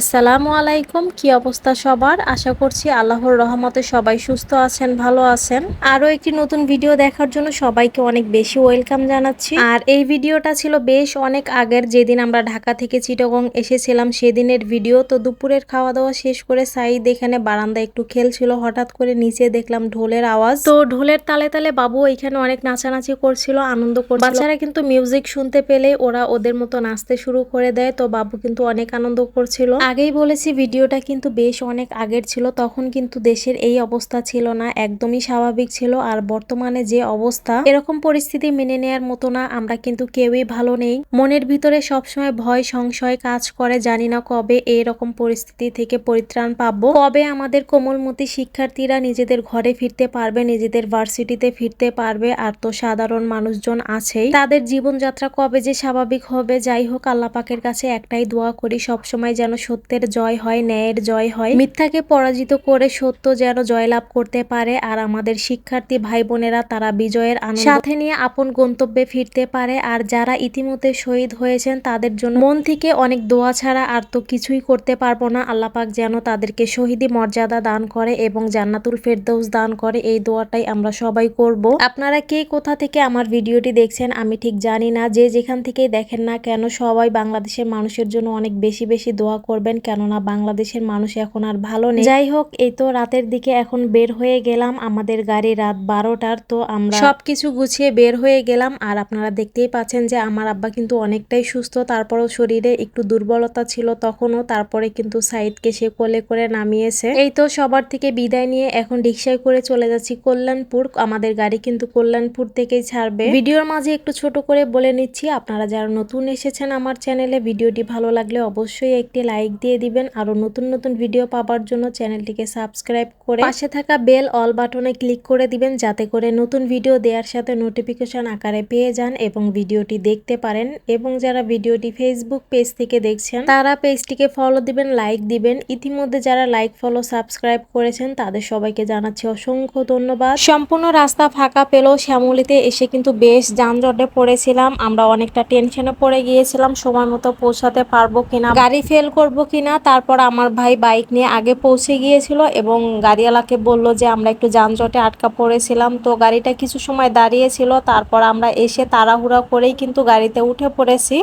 আসসালামু আলাইকুম, কি অবস্থা সবার? আশা করছি আল্লাহর রহমতে সবাই সুস্থ আছেন, ভালো আছেন। আরও একটি নতুন ভিডিও দেখার জন্য সবাইকে অনেক বেশি ওয়েলকাম জানাচ্ছি। আর এই ভিডিওটা ছিল বেশ অনেক আগের, যেদিন আমরা ঢাকা থেকে চিটগং এসেছিলাম সেদিনের ভিডিও। তো দুপুরের খাওয়া দাওয়া শেষ করে সাইদ এখানে বারান্দা একটু খেলছিল, হঠাৎ করে নিচে দেখলাম ঢোলের আওয়াজ। তো ঢোলের তালে তালে বাবু এখানে অনেক নাচানাচি করছিল, আনন্দ করছিল। বাচ্চারা কিন্তু মিউজিক শুনতে পেলে ওরা ওদের মতো নাচতে শুরু করে দেয়, তো বাবু কিন্তু অনেক আনন্দ করছিল। আগেই বলেছি, ভিডিওটা কিন্তু বেশ অনেক আগের ছিল, তখন কিন্তু দেশের এই অবস্থা ছিল না, একদমই স্বাভাবিক ছিল, আর বর্তমানে যে অবস্থা, এরকম পরিস্থিতি মেনে নেয়ার মতো না, আমরা কিন্তু কেউই ভালো নেই। মনের ভিতরে সবসময় ভয়, সংশয় কাজ করে, জানি না কবে এরকম পরিস্থিতি থেকে পরিত্রাণ পাবো। কবে আমাদের কোমলমতি শিক্ষার্থীরা নিজেদের ঘরে ফিরতে পারবে, নিজেদের ভার্সিটিতে ফিরতে পারবে, আর তো সাধারণ মানুষজন আছেই। তাদের জীবনযাত্রা কবে যে স্বাভাবিক হবে, যাই হোক আল্লাহ পাকের কাছে একটাই দোয়া করি, সবসময় যেন সত্যের জয় হয়, ন্যায়ের জয় হয়। মিথ্যাকে পরাজিত করে সত্য যেন জয়লাভ করতে পারে আর আমাদের শিক্ষার্থী ভাই বোনেরা তারা বিজয়ের সাথে নিয়ে আপন গন্তব্যে ফিরতে পারে আর যারা ইতিমধ্যে শহীদ হয়েছেন তাদের জন্য মন থেকে অনেক দোয়া ছাড়া আর তো কিছুই করতে পারব না। আল্লাপাক যেন তাদেরকে শহীদি মর্যাদা দান করে এবং জান্নাতুল ফেরদৌস দান করে। এই দোয়াটাই আমরা সবাই করব। আপনারা কে কোথা থেকে আমার ভিডিওটি দেখছেন আমি ঠিক জানি না। যে যেখান থেকেই দেখেন না কেন সবাই বাংলাদেশের মানুষের জন্য অনেক বেশি বেশি দোয়া করবেন কেননা বাংলাদেশের মানুষ এখন আর ভালো নেই। যাই হোক, এই তো রাতের দিকে এখন বের হয়ে গেলাম আমাদের গাড়ি রাত বারোটার, তো আমরা সবকিছু গুছিয়ে বের হয়ে গেলাম। আর আপনারা দেখতেই পাচ্ছেন যে আমার আব্বা কিন্তু অনেকটাই সুস্থ, তারপরেও শরীরে একটু দুর্বলতা ছিল তখনও, তারপরে কিন্তু সাইদকে সে কোলে করে নামিয়েছে। এই তো সবার থেকে বিদায় নিয়ে এখন রিক্সায় করে চলে যাচ্ছি কল্যাণপুর। আমাদের গাড়ি কিন্তু কল্যাণপুর থেকেই ছাড়বে। ভিডিওর মাঝে একটু ছোট করে বলে নিচ্ছি, আপনারা যারা নতুন এসেছেন আমার চ্যানেলে, ভিডিওটি ভালো লাগলে অবশ্যই একটি লাইক দিয়ে দিবেন আরও নতুন নতুন ভিডিও পাওয়ার জন্য চ্যানেলটিকে সাবস্ক্রাইব করে পাশে থাকা বেল অল বাটনে ক্লিক করে দিবেন, যাতে করে নতুন ভিডিও দেওয়ার সাথে নোটিফিকেশন আকারে পেয়ে যান এবং ভিডিওটি দেখতে পারেন। এবং যারা ভিডিওটি ফেসবুক পেজ থেকে দেখছেন, তারা পেজটিকে ফলো দিবেন লাইক দিবেন। ইতিমধ্যে যারা লাইক ফলো সাবস্ক্রাইব করেছেন, তাদের সবাইকে জানাচ্ছি অসংখ্য ধন্যবাদ। সম্পূর্ণ রাস্তা ফাঁকা পেলেও শ্যামলিতে এসে কিন্তু বেশ যানজটে পড়েছিলাম। আমরা অনেকটা টেনশনে পড়ে গিয়েছিলাম, সময় মতো পৌঁছাতে পারব কিনা। গাড়ি ফেল করব কিনা, তারপর আমার ভাই বাইক নিয়ে আগে পৌঁছে গিয়েছিল এবং গাড়িওয়ালাকে বলল যে আমরা একটু যানজটে আটকা পড়েছিলাম। তো গাড়িটা কিছু সময় দাঁড়িয়েছিল তারপর আমরা এসে তাড়াহুড়া করেই কিন্তু গাড়িতে উঠে পড়েছি।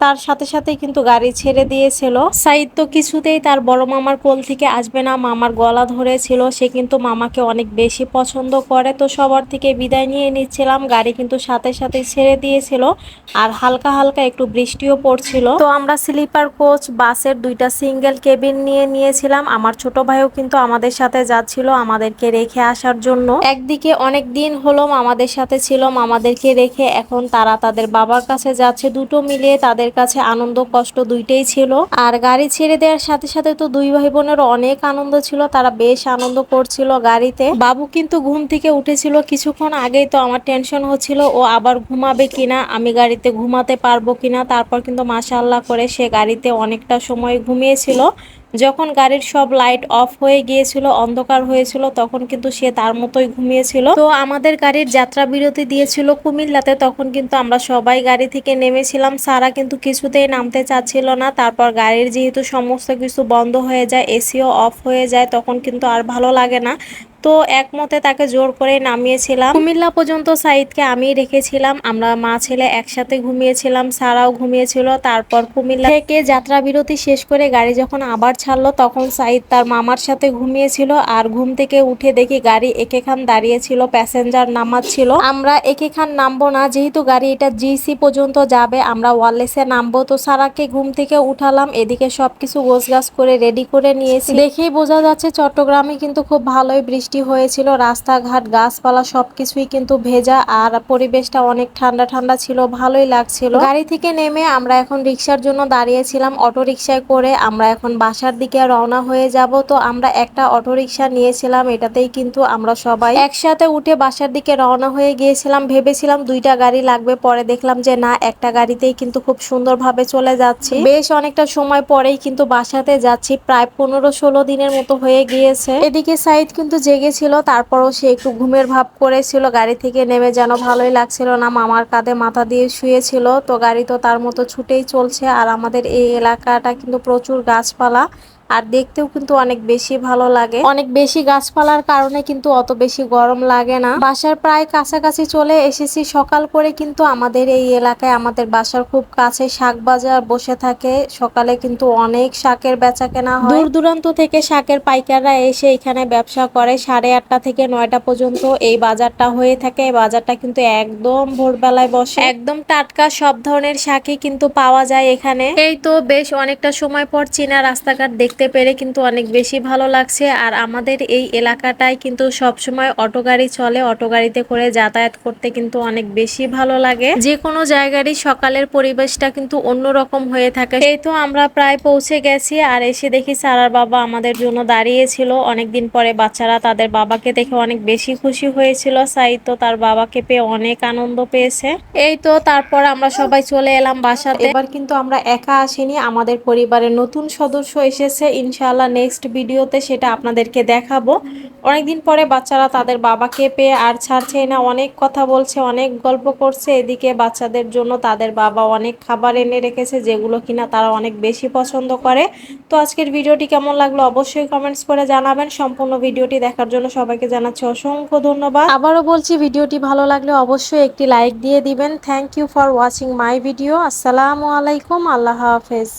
তার সাথে সাথে কিন্তু গাড়ি ছেড়ে দিয়েছিল। সাইদ তো কিছুতেই তার বড় মামার কোল থেকে আসবে না, মামার গলা ধরেছিল। সে কিন্তু মামাকে অনেক বেশি পছন্দ করে। তো সবার থেকে বিদায় নিয়ে নিচ্ছিলাম। গাড়ি কিন্তু সাথে সাথে ছেড়ে দিয়েছিল। আর হালকা হালকা একটু বৃষ্টিও পড়ছিল। তো আমরা স্লিপার কোচ, বাসের দুইটা সিঙ্গেল কেবিন নিয়ে নিয়েছিলাম। আমার ছোট ভাইও কিন্তু আমাদের সাথে যাচ্ছিল আমাদেরকে রেখে আসার জন্য। একদিকে অনেক দিন হলো মামাদের সাথে ছিল, মামাদেরকে রেখে এখন তারা তাদের বাবার কাছে যাচ্ছে। দুটো মিলিয়ে তাদের কাছে আনন্দ কষ্ট দুইটাই ছিল। আর গাড়ি ছেড়ে দেওয়ার সাথে সাথে তো দুই ভাই বোনের অনেক আনন্দ ছিল, তারা বেশ আনন্দ করছিল গাড়িতে। বাবু কিন্তু ঘুম থেকে উঠেছিল, কিছুক্ষণ আগেই তো আমার টেনশন হচ্ছিল, ও আবার ঘুমাবে কিনা, আমি গাড়িতে ঘুমাতে পারব কিনা, তারপর কিন্তু মাসা আল্লাহ করে সে গাড়িতে অনেকটা সময় ঘুমিয়েছিল। যখন গাড়ির সব লাইট অফ হয়ে গিয়েছিল, অন্ধকার হয়েছিল, তখন কিন্তু সে তার মতোই ঘুমিয়েছিল। তো আমাদের গাড়ির যাত্রা বিরতি দিয়েছিল কুমিল্লাতে, তখন কিন্তু আমরা সবাই গাড়ি থেকে নেমেছিলাম। সারা কিন্তু কিছুতেই নামতে চাচ্ছিল না। তারপর গাড়ির যেহেতু সমস্ত কিছু বন্ধ হয়ে যায় এসিও অফ হয়ে যায়, তখন কিন্তু আর ভালো লাগে না। তো একমতে তাকে জোর করে নামিয়েছিলাম। কুমিল্লা পর্যন্ত সাইদকে আমি রেখেছিলাম। আমরা মা ছেলে একসাথে ঘুমিয়েছিলাম, সারাও ঘুমিয়েছিল। তারপর কুমিল্লা থেকে যাত্রা বিরতি শেষ করে গাড়ি যখন আবার ছাড়লো, তখন সাইদ তার মামার সাথে ঘুমিয়েছিল আর ঘুম থেকে উঠে দেখি গাড়ি একেখান দাঁড়িয়েছিল, প্যাসেঞ্জার নামাচ্ছিল। আমরা একেখান নামবো না, যেহেতু গাড়ি এটা জিসি পর্যন্ত যাবে, আমরা ওয়ারলেসে নামবো। তো সারাকে ঘুম থেকে উঠালাম, এদিকে সবকিছু গোছগাছ করে রেডি করে নিয়েছি। দেখেই বোঝা যাচ্ছে চট্টগ্রামে কিন্তু খুব ভালোই বৃষ্টি হয়েছিল, রাস্তাঘাট, গাছপালা সবকিছুই কিন্তু ভেজা আর পরিবেশটা অনেক ঠান্ডা ঠান্ডা ছিল, ভালোই লাগছিল। গাড়ি থেকে নেমে আমরা এখন রিক্সার জন্য দাঁড়িয়েছিলাম অটো রিক্সায় করে। আমরা এখন বাসার দিকে রওনা হয়ে যাব। তো আমরা একটা অটো রিক্সা নিয়েছিলাম, এটাতেই কিন্তু আমরা সবাই একসাথে উঠে বাসার দিকে রওনা হয়ে গিয়েছিলাম। ভেবেছিলাম দুইটা গাড়ি লাগবে, পরে দেখলাম যে না, একটা গাড়িতেই কিন্তু খুব সুন্দরভাবে চলে যাচ্ছি। বেশ অনেকটা সময় পরেই কিন্তু বাসাতে যাচ্ছি, প্রায় পনেরো ষোলো দিনের মতো হয়ে গিয়েছে। এদিকে সাইদ কিন্তু জেগে লেগেছিল, তারপরও সে একটু ঘুমের ভাব করেছিল, গাড়ি থেকে নেমে যেন ভালোই লাগছিল না। মামার কাঁধে মাথা দিয়ে শুয়েছিল, তো গাড়ি তো তার মতো ছুটেই চলছে। আর আমাদের এই এলাকাটা কিন্তু প্রচুর গাছপালা আর দেখতেও কিন্তু অনেক বেশি ভালো লাগে। অনেক বেশি গাছপালার কারণে কিন্তু অত বেশি গরম লাগে না। বাসার প্রায় কাছাকাছি চলে এসেছি। সকাল করে কিন্তু আমাদের এই এলাকায় আমাদের বাসার খুব কাছে শাক বাজার বসে থাকে। সকালে কিন্তু অনেক শাকের বেচা কেনা হয়। দূর দূরান্ত থেকে শাকের পাইকাররা এসে এখানে ব্যবসা করে। সাড়ে আটটা থেকে নয়টা পর্যন্ত এই বাজারটা হয়ে থাকে। এই বাজারটা কিন্তু একদম ভোরবেলায় বসে। একদম টাটকা সব ধরনের শাকই কিন্তু পাওয়া যায় এখানে। এই তো বেশ অনেকটা সময় পর চীনা রাস্তাঘাট দেখতে পেরে কিন্তু অনেক বেশি ভালো লাগছে। আর আমাদের এই এলাকাটায় কিন্তু সব সময় অটো গাড়ি চলে। অটো গাড়িতে করে যাতায়াত করতে কিন্তু অনেক বেশি ভালো লাগে। যে কোনো জায়গারই সকালের পরিবেশটা কিন্তু অন্যরকম হয়ে থাকে। এই তো আমরা প্রায় পৌঁছে গেছি আর এসে দেখি সারার বাবা আমাদের জন্য দাঁড়িয়েছিল। অনেকদিন পরে বাচ্চারা তাদের বাবাকে দেখে অনেক বেশি খুশি হয়েছিল। সাই তো তার বাবাকে পেয়ে অনেক আনন্দ পেয়েছে। এই তো তারপর আমরা সবাই চলে এলাম বাসাতে। এবার কিন্তু আমরা একা আসিনি। আমাদের পরিবারের নতুন সদস্য এসেছে। ইনশাআল্লাহ নেক্সট ভিডিওতে সেটা আপনাদেরকে দেখাবো। অনেকদিন পরে বাচ্চারা তাদের বাবাকে পেয়ে আর ছাড়ছেই না, অনেক কথা বলছে, অনেক গল্প করছে। এদিকে বাচ্চাদের জন্য তাদের বাবা অনেক খাবার এনে রেখেছে, যেগুলো কিনা তারা অনেক বেশি পছন্দ করে। তো আজকের ভিডিওটি কেমন লাগল অবশ্যই কমেন্টস করে জানাবেন। সম্পূর্ণ ভিডিওটি দেখার জন্য সবাইকে জানাচ্ছি অসংখ্য ধন্যবাদ। আবারও বলছি, ভিডিওটি ভালো লাগলে অবশ্যই একটি লাইক দিয়ে দিবেন। Thank you for watching my video আসসালামু আলাইকুম, আল্লাহ হাফেজ।